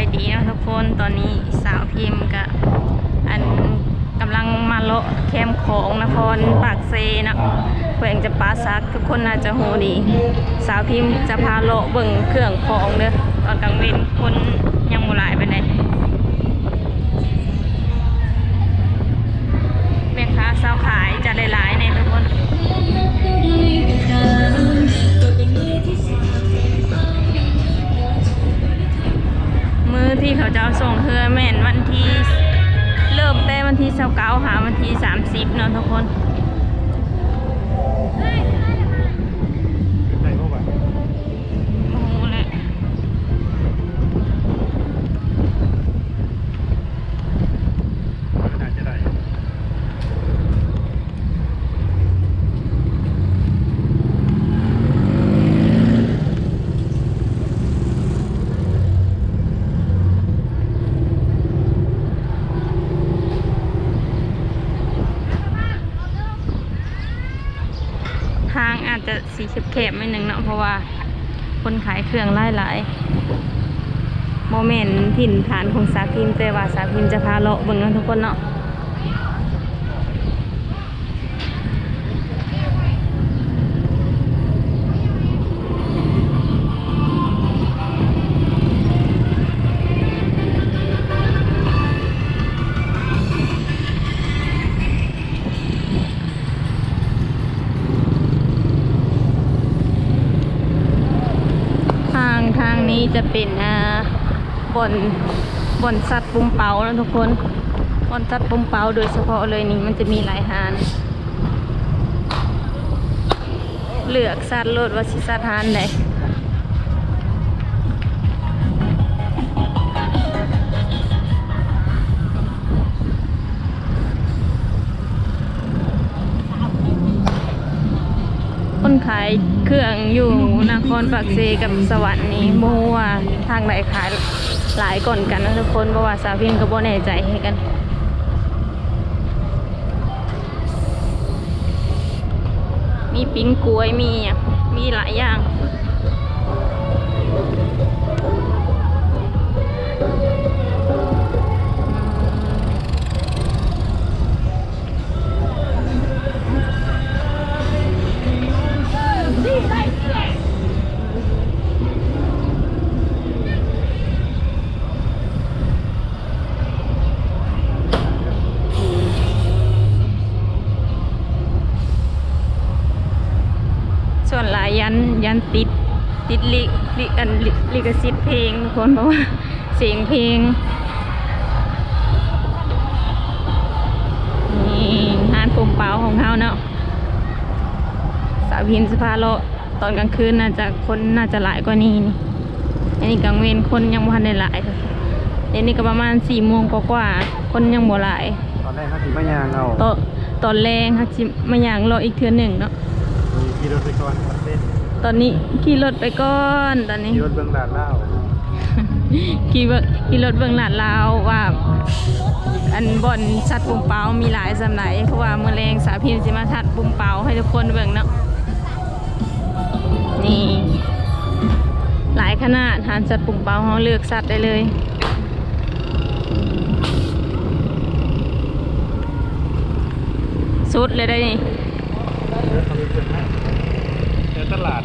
ายดีนะทุกคนตอนนี้สาวพิมพ์กับอันกำลังมาเลาะแคมของนครปากเซนะแขวงจะปาซักทุกคนน่าจะโหดี สาวพิมพ์จะพาเลาะเบิ่งเครื่องของเด้อตอนกลางเวนคนยังบ่หลายไปไหนแม่ค้าสาวขายจะหลายๆในทุกคน ที่เขาจะเอาส่งเธอแม่นวันที่เริ่มแต่วันที่เก้าหาวันที่สามสิบเนาะทุกคน ใส่เข้าไป โอ้โหแหละ น่าจะได้ ทาง อาจจะสีแคบๆไม่หนึ่งเนาะเพราะว่าคนขายเครื่องหลายโมเมนต์ถิ่นฐานของสาพิมพ์แต่ว่าสาพิมจะพาเลาะเบิ่งเนทุกคนเนาะ นี้จะเป็นอ่าบนบนสัตว์ปุ่มเปาแล้วทุกคนบนสัตว์ปุ่มเปาโดยเฉพาะเลยนี่มันจะมีหลายหานเลือกสัตว์โลดว่าสิสัตว์หานใด ขายเครื่องอยู่นครปักเซกับสวรรค์นี้โมว่าทางไหนขายหลายก่อนกันนะทุกคนเพราะว่าสาวพินก็บ่แน่ใจให้กันมีปิ้งกล้วยมีอะมีหลายอย่าง ยยันยันติดติดลิลิอันลิลิขสิทธิ์เพลงทุกคนเพราะว่าเสียงเพลงนี่งานปุ่มเป๋าของเขาเนาะสาวพิมพ์สภาโลตอนกลางคืนน่าจะคนน่าจะหลายกว่านี้นี่อันนี้กลางเวรคนยังไม่ทันได้หลายเดี๋ยวนี้ก็ประมาณสี่โมงกว่าๆคนยังบ่หลายตอนแรกเขาถือมายางเอาตอนตอนแรงค่ะจิมาอย่างรออีกเทือหนึ่งเนาะมีขี่รถไปก่อนประเทศ ตอนนี้ขี่รถไปก่อนตอนนี้ขี่รถเบื้องด่านเล่าขี่เบิ่งขี่รถเบิ่งหลาดลาวว่าอันบ่อนชัดปุ่มเปามีหลายสำไหนเพราะว่าเมื่อแรงสาพิมพ์สิมาชัดปุ่มเปาให้ทุกคนเบิ่งเนาะนี่หลายขนาดหานสัตว์ปุ่มเปาเขาเลือกสัตว์ได้เลยสุดเลยได้นี่ ตลาด